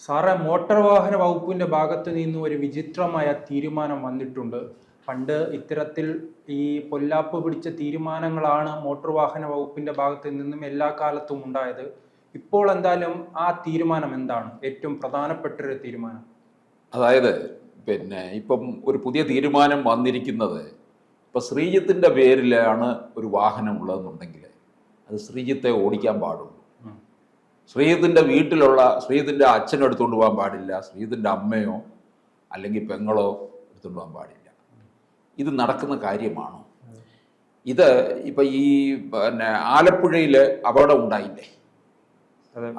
സാറേ മോട്ടോർ വാഹന വകുപ്പിന്റെ ഭാഗത്ത് നിന്ന് ഒരു വിചിത്രമായ തീരുമാനം വന്നിട്ടുണ്ട്. പണ്ട് ഇത്തരത്തിൽ ഈ പൊല്ലാപ്പ് പിടിച്ച തീരുമാനങ്ങളാണ് മോട്ടോർ വാഹന വകുപ്പിന്റെ ഭാഗത്ത് നിന്നും എല്ലാ കാലത്തും ഉണ്ടായത്. ഇപ്പോൾ എന്തായാലും ആ തീരുമാനം എന്താണ്? ഏറ്റവും പ്രധാനപ്പെട്ട ഒരു തീരുമാനം. അതായത് പിന്നെ ഇപ്പം ഒരു പുതിയ തീരുമാനം വന്നിരിക്കുന്നത് ഇപ്പം ശ്രീജിത്തിന്റെ പേരിലാണ് ഒരു വാഹനം ഉള്ളതെന്നുണ്ടെങ്കിൽ അത് ശ്രീജിത്തെ ഓടിക്കാൻ ഉം. ശ്രീജിത്തിന്റെ വീട്ടിലുള്ള ശ്രീജിത്തിന്റെ അച്ഛനും എടുത്തുകൊണ്ട് പോകാൻ പാടില്ല ശ്രീജിത്തിന്റെ അമ്മയോ അല്ലെങ്കിൽ പെങ്ങളോ എടുത്തുകൊണ്ട് പോകാൻ പാടില്ല. ഇത് നടക്കുന്ന കാര്യമാണോ? ഇത് ഇപ്പം ഈ പിന്നെ ആലപ്പുഴയിൽ അപകടം ഉണ്ടായില്ലേ?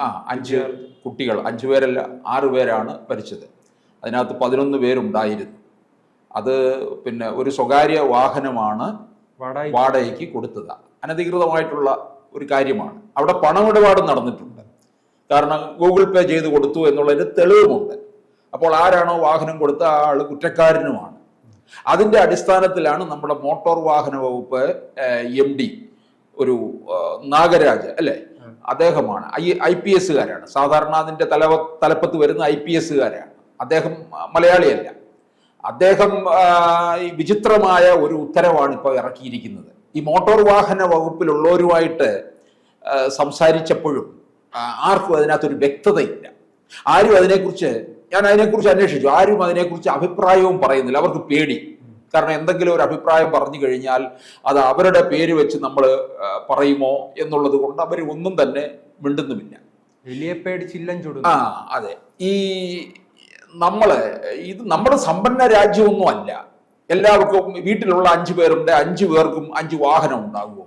ആ അഞ്ച് കുട്ടികൾ അഞ്ച് പേരല്ല ആറ് പേരാണ് മരിച്ചത്. അതിനകത്ത് പതിനൊന്ന് പേരുണ്ടായിരുന്നു. അത് പിന്നെ ഒരു സ്വകാര്യ വാഹനമാണ് വാടക വാടകയ്ക്ക് കൊടുത്തത്. അനധികൃതമായിട്ടുള്ള ഒരു കാര്യമാണ്. അവിടെ പണമിടപാട് നടന്നിട്ടുണ്ട്. കാരണം ഗൂഗിൾ പേ ചെയ്ത് കൊടുത്തു എന്നുള്ളതിന് തെളിവുമുണ്ട്. അപ്പോൾ ആരാണോ വാഹനം കൊടുത്ത ആ ആൾ കുറ്റക്കാരനുമാണ്. അതിന്റെ അടിസ്ഥാനത്തിലാണ് നമ്മുടെ മോട്ടോർ വാഹന വകുപ്പ് എം ഡി ഒരു നാഗരാജ് അല്ലേ? അദ്ദേഹമാണ്. ഐ ഐ പി എസ്സുകാരാണ്. സാധാരണ അതിന്റെ തലവ തലപ്പത്ത് വരുന്ന ഐ പി എസ്സുകാരാണ്. അദ്ദേഹം മലയാളിയല്ല. അദ്ദേഹം വിചിത്രമായ ഒരു ഉത്തരവാണ് ഇപ്പോൾ ഇറക്കിയിരിക്കുന്നത്. ഈ മോട്ടോർ വാഹന വകുപ്പിലുള്ളവരുമായിട്ട് സംസാരിച്ചപ്പോഴും ആർക്കും അതിനകത്തൊരു വ്യക്തതയില്ല. ആരും അതിനെക്കുറിച്ച് ഞാൻ അതിനെക്കുറിച്ച് അന്വേഷിച്ചു. ആരും അതിനെക്കുറിച്ച് അഭിപ്രായവും പറയുന്നില്ല. അവർക്ക് പേടി. കാരണം എന്തെങ്കിലും ഒരു അഭിപ്രായം പറഞ്ഞു കഴിഞ്ഞാൽ അത് അവരുടെ പേര് വെച്ച് നമ്മൾ പറയുമോ എന്നുള്ളത് കൊണ്ട് അവർ ഒന്നും തന്നെ മിണ്ടുന്നുമില്ല. വലിയ പേടിച്ചില്ലം ആ അതെ. ഈ നമ്മൾ ഇത് നമ്മുടെ സമ്പന്ന രാജ്യമൊന്നും അല്ല എല്ലാവർക്കും വീട്ടിലുള്ള അഞ്ചു പേരുണ്ട്. അഞ്ചു പേർക്കും അഞ്ച് വാഹനം ഉണ്ടാകുമോ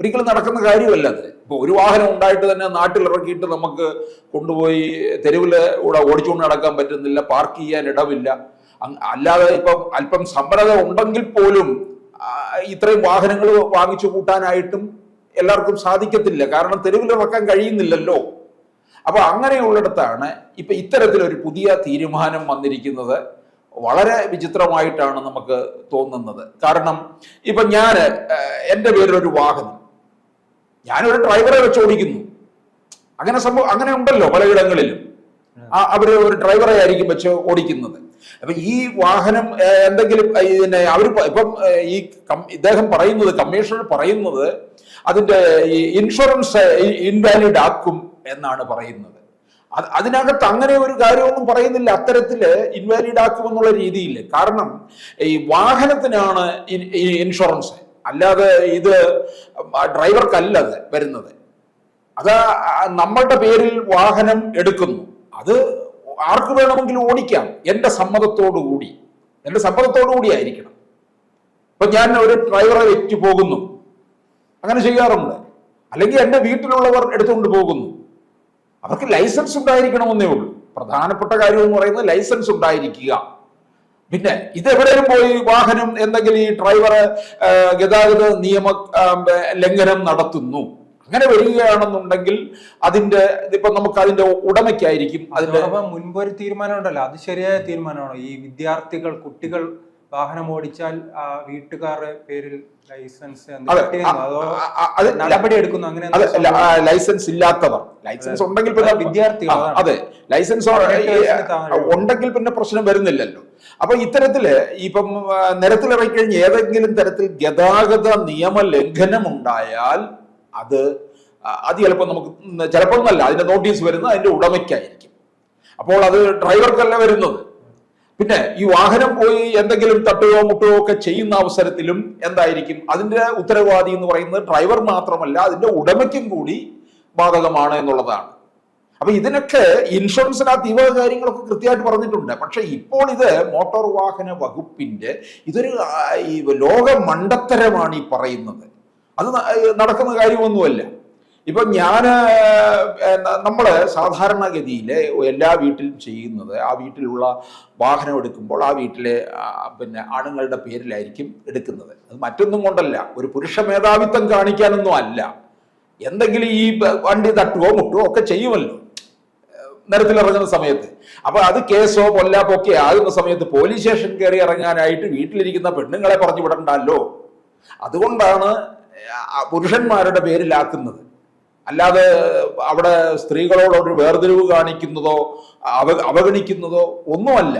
ഒരിക്കലും നടക്കുന്ന കാര്യമല്ല അത്. ഇപ്പൊ ഒരു വാഹനം ഉണ്ടായിട്ട് തന്നെ നാട്ടിൽ ഇറക്കിയിട്ട് നമുക്ക് കൊണ്ടുപോയി തെരുവിൽ കൂടെ ഓടിച്ചുകൊണ്ട് നടക്കാൻ പറ്റുന്നില്ല പാർക്ക് ചെയ്യാൻ ഇടമില്ല അല്ലാതെ ഇപ്പം അല്പം സമ്പന്നത ഉണ്ടെങ്കിൽ പോലും ഇത്രയും വാഹനങ്ങൾ വാങ്ങിച്ചു കൂട്ടാനായിട്ടും എല്ലാവർക്കും സാധിക്കത്തില്ല. കാരണം തെരുവിൽ ഇറക്കാൻ കഴിയുന്നില്ലല്ലോ. അപ്പൊ അങ്ങനെയുള്ളിടത്താണ് ഇപ്പൊ ഇത്തരത്തിലൊരു പുതിയ തീരുമാനം വന്നിരിക്കുന്നത്. വളരെ വിചിത്രമായിട്ടാണ് നമുക്ക് തോന്നുന്നത്. കാരണം ഇപ്പൊ ഞാൻ എന്റെ പേരിലൊരു വാഹനം ഞാനൊരു ഡ്രൈവറെ വെച്ച് ഓടിക്കുന്നു അങ്ങനെ സംഭവം അങ്ങനെ ഉണ്ടല്ലോ പലയിടങ്ങളിലും. ആ. അവർ ഒരു ഡ്രൈവറെ ആയിരിക്കും വെച്ച് ഓടിക്കുന്നത്. അപ്പൊ ഈ വാഹനം എന്തെങ്കിലും പിന്നെ ഇതിനെ അവർ ഇപ്പം ഈ ഇദ്ദേഹം പറയുന്നത് കമ്മീഷണർ പറയുന്നത് അതിന്റെ ഈ ഇൻഷുറൻസ് ഇൻവാലിഡ് ആക്കും എന്നാണ് പറയുന്നത്. അത് അതിനകത്ത് അങ്ങനെ ഒരു കാര്യമൊന്നും പറയുന്നില്ല. അത്തരത്തിൽ ഇൻവാലിഡ് ആക്കുമെന്നുള്ള രീതിയിൽ കാരണം ഈ വാഹനത്തിനാണ് ഇൻഷുറൻസ് അല്ലാതെ ഇത് ഡ്രൈവർക്കല്ല അത് വരുന്നത്. അത് നമ്മളുടെ പേരിൽ വാഹനം എടുക്കുന്നു. അത് ആർക്ക് വേണമെങ്കിലും ഓടിക്കാം. എന്റെ സമ്മതത്തോടു കൂടി. എന്റെ സമ്മതത്തോടു കൂടി ആയിരിക്കണം. ഇപ്പൊ ഞാൻ ഒരു ഡ്രൈവറെ വെച്ച് പോകുന്നു. അങ്ങനെ ചെയ്യാറുണ്ട്. അല്ലെങ്കിൽ എന്റെ വീട്ടിലുള്ളവർ എടുത്തുകൊണ്ട് പോകുന്നു. അവർക്ക് ലൈസൻസ് ഉണ്ടായിരിക്കണമെന്നേ ഉള്ളൂ. പ്രധാനപ്പെട്ട കാര്യം എന്ന് പറയുന്നത് ലൈസൻസ് ഉണ്ടായിരിക്കുക. പിന്നെ ഇതെവിടെയും പോയി വാഹനം എന്തെങ്കിലും ഈ ഡ്രൈവർ ഗതാഗത നിയമ ലംഘനം നടത്തുന്നു. അങ്ങനെ വരികയാണെന്നുണ്ടെങ്കിൽ അതിന്റെ ഇതിപ്പോ നമുക്ക് അതിന്റെ ഉടമയ്ക്കായിരിക്കും. അതിന്റെ മുൻപൊരു മുൻപ് ഒരു തീരുമാനം ഉണ്ടല്ലോ അത് ശരിയായ തീരുമാനമാണോ? ഈ വിദ്യാർത്ഥികൾ കുട്ടികൾ വാഹനം ഓടിച്ചാൽ ആ വീട്ടുകാരുടെ പേരിൽ ലൈസൻസ് നടപടി എടുക്കുന്നു? അങ്ങനെ ലൈസൻസ് ഇല്ലാത്തവർ. ലൈസൻസ് ഉണ്ടെങ്കിൽ പിന്നെ വിദ്യാർത്ഥികൾ, അതെ. ലൈസൻസ്. ഉണ്ടെങ്കിൽ പിന്നെ പ്രശ്നം വരുന്നില്ലല്ലോ. അപ്പൊ ഇത്തരത്തിൽ ഇപ്പം നിരത്തിലിറങ്ങിക്കഴിഞ്ഞ് നിരത്തിലിറങ്ങി കഴിഞ്ഞ് ഏതെങ്കിലും തരത്തിൽ ഗതാഗത നിയമ ലംഘനം ഉണ്ടായാൽ അത് അത് ചിലപ്പോൾ നമുക്ക് ചിലപ്പോൾ എന്നല്ല അതിന്റെ നോട്ടീസ് വരുന്നത് അതിന്റെ ഉടമയ്ക്കായിരിക്കും. അപ്പോൾ അത് ഡ്രൈവർക്കല്ല വരുന്നത്. പിന്നെ ഈ വാഹനം പോയി എന്തെങ്കിലും തട്ടുകയോ മുട്ടുകയോ ഒക്കെ ചെയ്യുന്ന അവസരത്തിലും എന്തായിരിക്കും? അതിന്റെ ഉത്തരവാദി എന്ന് പറയുന്നത് ഡ്രൈവർ മാത്രമല്ല അതിന്റെ ഉടമയ്ക്കും കൂടി ബാധകമാണ് എന്നുള്ളതാണ്. അപ്പൊ ഇതിനൊക്കെ ഇൻഷുറൻസിനകത്ത് ഈ വക കാര്യങ്ങളൊക്കെ കൃത്യമായിട്ട് പറഞ്ഞിട്ടുണ്ട്. പക്ഷെ ഇപ്പോൾ ഇത് മോട്ടോർ വാഹന വകുപ്പിന്റെ ഇതൊരു ലോക മണ്ടത്തരമാണ് ഈ പറയുന്നത്. അത് നടക്കുന്ന കാര്യമൊന്നുമല്ല. ഇപ്പൊ ഞാൻ നമ്മൾ സാധാരണഗതിയിൽ എല്ലാ വീട്ടിലും ചെയ്യുന്നത് ആ വീട്ടിലുള്ള വാഹനം എടുക്കുമ്പോൾ ആ വീട്ടിലെ പിന്നെ ആണുങ്ങളുടെ പേരിലായിരിക്കും എടുക്കുന്നത്. അത് മറ്റൊന്നും കൊണ്ടല്ല. ഒരു പുരുഷ മേധാവിത്വം കാണിക്കാനൊന്നും അല്ല. എന്തെങ്കിലും ഈ വണ്ടി തട്ടുകയോ മുട്ടുകയോ ഒക്കെ ചെയ്യുമല്ലോ. നിരത്തിലിറങ്ങുന്ന സമയത്ത്. അപ്പൊ അത് കേസോ പൊല്ലാപ്പോ ഒക്കെ ആകുന്ന സമയത്ത് പോലീസ് സ്റ്റേഷൻ കയറി ഇറങ്ങാനായിട്ട് വീട്ടിലിരിക്കുന്ന പെണ്ണുങ്ങളെ പറഞ്ഞു വിടണ്ടല്ലോ. അതുകൊണ്ടാണ് പുരുഷന്മാരുടെ പേരിലാക്കുന്നത്. അല്ലാതെ അവിടെ സ്ത്രീകളോട് ഒരു വേർതിരിവ് കാണിക്കുന്നതോ അവ അവഗണിക്കുന്നതോ ഒന്നുമല്ല.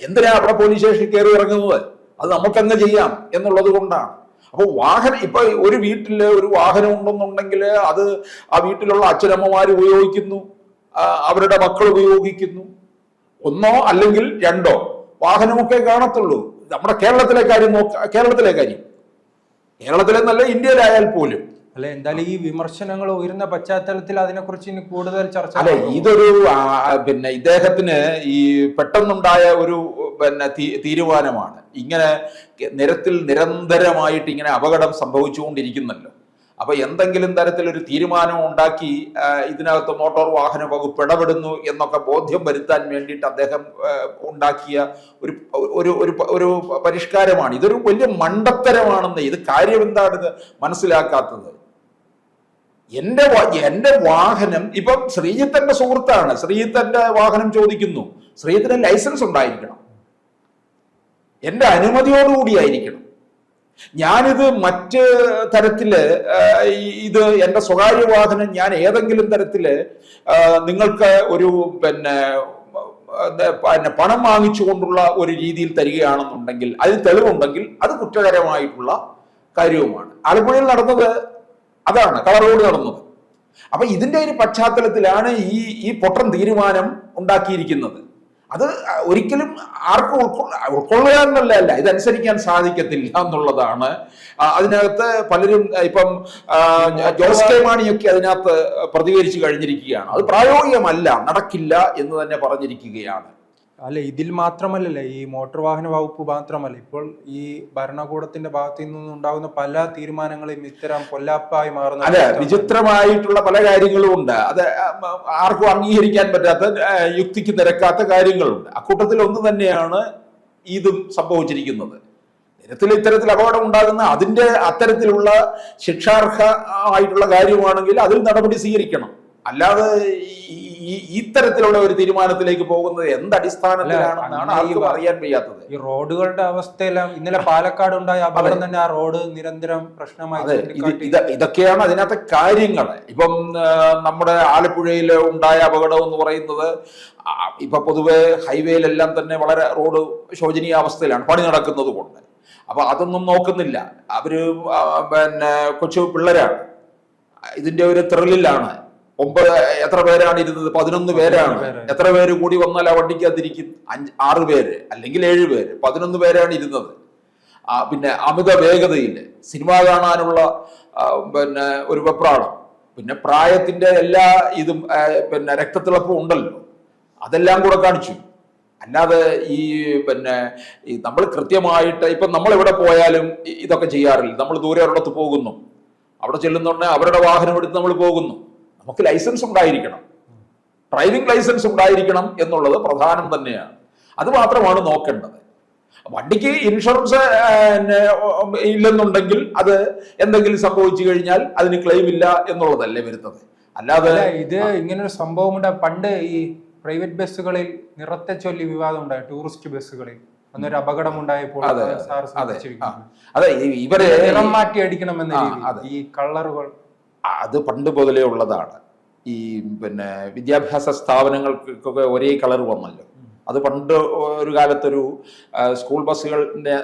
എന്തിനാ അവിടെ പോലീസ് സ്റ്റേഷനിൽ കയറി ഇറങ്ങുന്നത്? അത് നമുക്കങ്ങ് ചെയ്യാം എന്നുള്ളത് കൊണ്ടാണ്. അപ്പോൾ വാഹനം ഇപ്പൊ ഒരു വീട്ടിൽ ഒരു വാഹനം ഉണ്ടെന്നുണ്ടെങ്കിൽ അത് ആ വീട്ടിലുള്ള അച്ഛനമ്മമാർ ഉപയോഗിക്കുന്നു. അവരുടെ മക്കൾ ഉപയോഗിക്കുന്നു. ഒന്നോ അല്ലെങ്കിൽ രണ്ടോ. വാഹനമൊക്കെ കാണത്തുള്ളൂ. നമ്മുടെ കേരളത്തിലെ കാര്യം നോക്ക കേരളത്തിലെ കാര്യം. കേരളത്തിലെ നല്ല ഇന്ത്യയിലായാൽ പോലും. അല്ല എന്തായാലും ഈ വിമർശനങ്ങൾ ഉയർന്ന പശ്ചാത്തലത്തിൽ അതിനെക്കുറിച്ച് ഇനി കൂടുതൽ ചർച്ച അല്ലെ ഇതൊരു പിന്നെ ഇദ്ദേഹത്തിന് ഈ പെട്ടെന്നുണ്ടായ ഒരു പിന്നെ തീരുമാനമാണ്. ഇങ്ങനെ നിരത്തിൽ നിരന്തരമായിട്ട് ഇങ്ങനെ അപകടം സംഭവിച്ചുകൊണ്ടിരിക്കുന്നല്ലോ. അപ്പൊ എന്തെങ്കിലും തരത്തിലൊരു തീരുമാനം ഉണ്ടാക്കി ഇതിനകത്ത് മോട്ടോർ വാഹന വകുപ്പ് ഇടപെടുന്നു എന്നൊക്കെ ബോധ്യം വരുത്താൻ വേണ്ടിയിട്ട് അദ്ദേഹം ഉണ്ടാക്കിയ ഒരു ഒരു ഒരു ഒരു പരിഷ്കാരമാണ്. ഇതൊരു വലിയ മണ്ടത്തരമാണെന്ന് ഇത് കാര്യം എന്താണെന്ന് മനസ്സിലാക്കാത്തത്? എന്റെ വാ- എന്റെ വാഹനം ഇപ്പം ശ്രീജിത്തന്റെ സുഹൃത്താണ്. ശ്രീജിത്തന്റെ വാഹനം ചോദിക്കുന്നു. ശ്രീജിത്തിന് ലൈസൻസ് ഉണ്ടായിരിക്കണം. എന്റെ അനുമതിയോടുകൂടിയായിരിക്കണം ഞാനിത് മറ്റ് തരത്തിൽ ഇത് എന്റെ സ്വകാര്യ വാഹനം ഞാൻ ഏതെങ്കിലും തരത്തിൽ നിങ്ങൾക്ക് ഒരു പിന്നെ പിന്നെ പണം വാങ്ങിച്ചുകൊണ്ടുള്ള ഒരു രീതിയിൽ തരികയാണെന്നുണ്ടെങ്കിൽ അതിന് തെളിവുണ്ടെങ്കിൽ അത് കുറ്റകരമായിട്ടുള്ള കാര്യവുമാണ്. ആലപ്പുഴയിൽ നടന്നത് അതാണ് കളർ റോഡ് നടന്നത്. അപ്പൊ ഇതിന്റെ ഒരു പശ്ചാത്തലത്തിലാണ് ഈ ഈ പൊട്ടൻ തീരുമാനം ഉണ്ടാക്കിയിരിക്കുന്നത്. അത് ഒരിക്കലും ആർക്കും ഉൾക്കൊള്ള ഉൾക്കൊള്ളുക എന്നുള്ളതല്ല ഇതനുസരിക്കാൻ സാധിക്കത്തില്ല എന്നുള്ളതാണ്. അതിനകത്ത് പലരും ഇപ്പം ജോസ് കെ മാണിയൊക്കെ അതിനകത്ത് പ്രതികരിച്ചു കഴിഞ്ഞിരിക്കുകയാണ്. അത് പ്രായോഗികമല്ല നടക്കില്ല എന്ന് തന്നെ പറഞ്ഞിരിക്കുകയാണ്. അല്ല ഇതിൽ മാത്രമല്ലല്ലേ ഈ മോട്ടോർ വാഹന വകുപ്പ് മാത്രമല്ല. ഇപ്പോൾ ഈ ഭരണകൂടത്തിന്റെ ഭാഗത്തു നിന്നുണ്ടാകുന്ന പല തീരുമാനങ്ങളും ഇത്തരം കൊല്ലാപ്പായി മാറുന്ന അതെ വിചിത്രമായിട്ടുള്ള പല കാര്യങ്ങളും ഉണ്ട്. അത് ആർക്കും അംഗീകരിക്കാൻ പറ്റാത്ത യുക്തിക്ക് നിരക്കാത്ത കാര്യങ്ങളുണ്ട്. അക്കൂട്ടത്തിൽ ഒന്ന് തന്നെയാണ് ഇതും സംഭവിച്ചിരിക്കുന്നത്. നിരത്തിൽ ഇത്തരത്തിൽ അപകടം ഉണ്ടാകുന്ന അതിന്റെ അത്തരത്തിലുള്ള ശിക്ഷാർഹ ആയിട്ടുള്ള കാര്യമാണെങ്കിൽ അതിൽ നടപടി സ്വീകരിക്കണം. അല്ലാതെ ഈ- ഈ ഒരു തീരുമാനത്തിലേക്ക് പോകുന്നത് എന്ത് അടിസ്ഥാനത്തിലാണെന്നാണ് ആർക്കും അറിയാൻ വയ്യാത്തത്. ഈ റോഡുകളുടെ അവസ്ഥയെല്ലാം ഇന്നലെ പാലക്കാട് ഉണ്ടായ അപകടം തന്നെ ആ റോഡ് നിരന്തരം പ്രശ്നമായി ഇതൊക്കെയാണ് അതിനകത്തെ കാര്യങ്ങൾ. ഇപ്പം നമ്മുടെ ആലപ്പുഴയിൽ ഉണ്ടായ അപകടം എന്ന് പറയുന്നത് ഇപ്പൊ പൊതുവെ ഹൈവേയിലെല്ലാം തന്നെ വളരെ റോഡ് ശോചനീയ അവസ്ഥയിലാണ് പണി നടക്കുന്നത് കൊണ്ട് അപ്പൊ അതൊന്നും നോക്കുന്നില്ല. അവർ പിന്നെ കൊച്ചു പിള്ളേരാണ്. ഇതിന്റെ ഒരു ത്രില്ലിലാണ്. ഒമ്പത് എത്ര പേരാണ് ഇരുന്നത്? പതിനൊന്ന് പേരാണ്. എത്ര പേര് കൂടി വന്നാൽ ആ വണ്ടിക്കകത്തിരിക്കും അഞ്ച് ആറ് പേര് അല്ലെങ്കിൽ ഏഴ് പേര്. പതിനൊന്ന് പേരാണ് ഇരുന്നത്. പിന്നെ അമിത വേഗതയിൽ സിനിമ കാണാനുള്ള പിന്നെ ഒരു വെപ്രാളം. പിന്നെ പ്രായത്തിന്റെ എല്ലാ ഇതും പിന്നെ രക്തത്തിളപ്പും ഉണ്ടല്ലോ. അതെല്ലാം കൂടെ കാണിച്ചു. അല്ലാതെ ഈ പിന്നെ ഈ നമ്മൾ കൃത്യമായിട്ട് ഇപ്പം നമ്മൾ എവിടെ പോയാലും ഇതൊക്കെ ചെയ്യാറില്ല. നമ്മൾ ദൂരെ ഒരിടത്ത് പോകുന്നു. അവിടെ ചെല്ലുന്നുണ്ടെങ്കിൽ അവരുടെ വാഹനം എടുത്ത് നമ്മൾ പോകുന്നു. നമുക്ക് ലൈസൻസ് ഉണ്ടായിരിക്കണം. ഡ്രൈവിംഗ് ലൈസൻസ് ഉണ്ടായിരിക്കണം എന്നുള്ളത് പ്രധാനം തന്നെയാണ്. അത് മാത്രമാണ് നോക്കേണ്ടത്. വണ്ടിക്ക് ഇൻഷുറൻസ് ഇല്ലെന്നുണ്ടെങ്കിൽ അത് എന്തെങ്കിലും സംഭവിച്ചു കഴിഞ്ഞാൽ അതിന് ക്ലെയിം ഇല്ല എന്നുള്ളതല്ലേ വരുന്നത്. അല്ലാതെ അല്ല ഇത് ഇങ്ങനൊരു സംഭവം ഉണ്ട്. പണ്ട് ഈ പ്രൈവറ്റ് ബസ്സുകളിൽ നിറത്തെ ചൊല്ലി വിവാദം ഉണ്ടായി ടൂറിസ്റ്റ് ബസ്സുകളിൽ അന്നൊരു അപകടം ഉണ്ടായപ്പോൾ അതെ, ഇവരെ നിറം മാറ്റി അടിക്കണമെന്ന്. ഈ കളറുകൾ അത് പണ്ട് മുതലേ ഉള്ളതാണ്. ഈ പിന്നെ വിദ്യാഭ്യാസ സ്ഥാപനങ്ങൾക്കൊക്കെ ഒരേ കളർ വന്നല്ലോ. അത് പണ്ട് ഒരു കാലത്തൊരു സ്കൂൾ ബസ്സുകളുടെ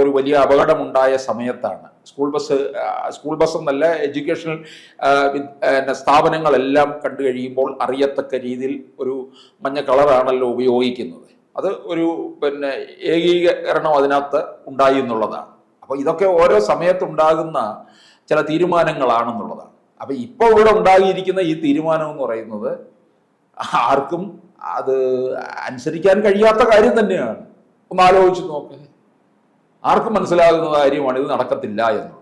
ഒരു വലിയ അപകടമുണ്ടായ സമയത്താണ്. സ്കൂൾ ബസ് സ്കൂൾ ബസ് എന്നല്ല എഡ്യൂക്കേഷണൽ സ്ഥാപനങ്ങളെല്ലാം കണ്ടു കഴിയുമ്പോൾ അറിയത്തക്ക രീതിയിൽ ഒരു മഞ്ഞ കളറാണല്ലോ ഉപയോഗിക്കുന്നത്. അത് ഒരു പിന്നെ ഏകീകരണം അതിനകത്ത് ഉണ്ടായി എന്നുള്ളതാണ്. അപ്പോൾ ഇതൊക്കെ ഓരോ സമയത്തുണ്ടാകുന്ന ചില തീരുമാനങ്ങളാണെന്നുള്ളതാണ്. അപ്പൊ ഇപ്പോൾ ഇവിടെ ഉണ്ടാകിയിരിക്കുന്ന ഈ തീരുമാനം എന്ന് പറയുന്നത് ആർക്കും അത് അനുസരിക്കാൻ കഴിയാത്ത കാര്യം തന്നെയാണ്. ഒന്ന് ആലോചിച്ച് നോക്ക്. ആർക്കും മനസ്സിലാകുന്ന കാര്യമാണ് ഇത് നടക്കത്തില്ല എന്നുള്ളത്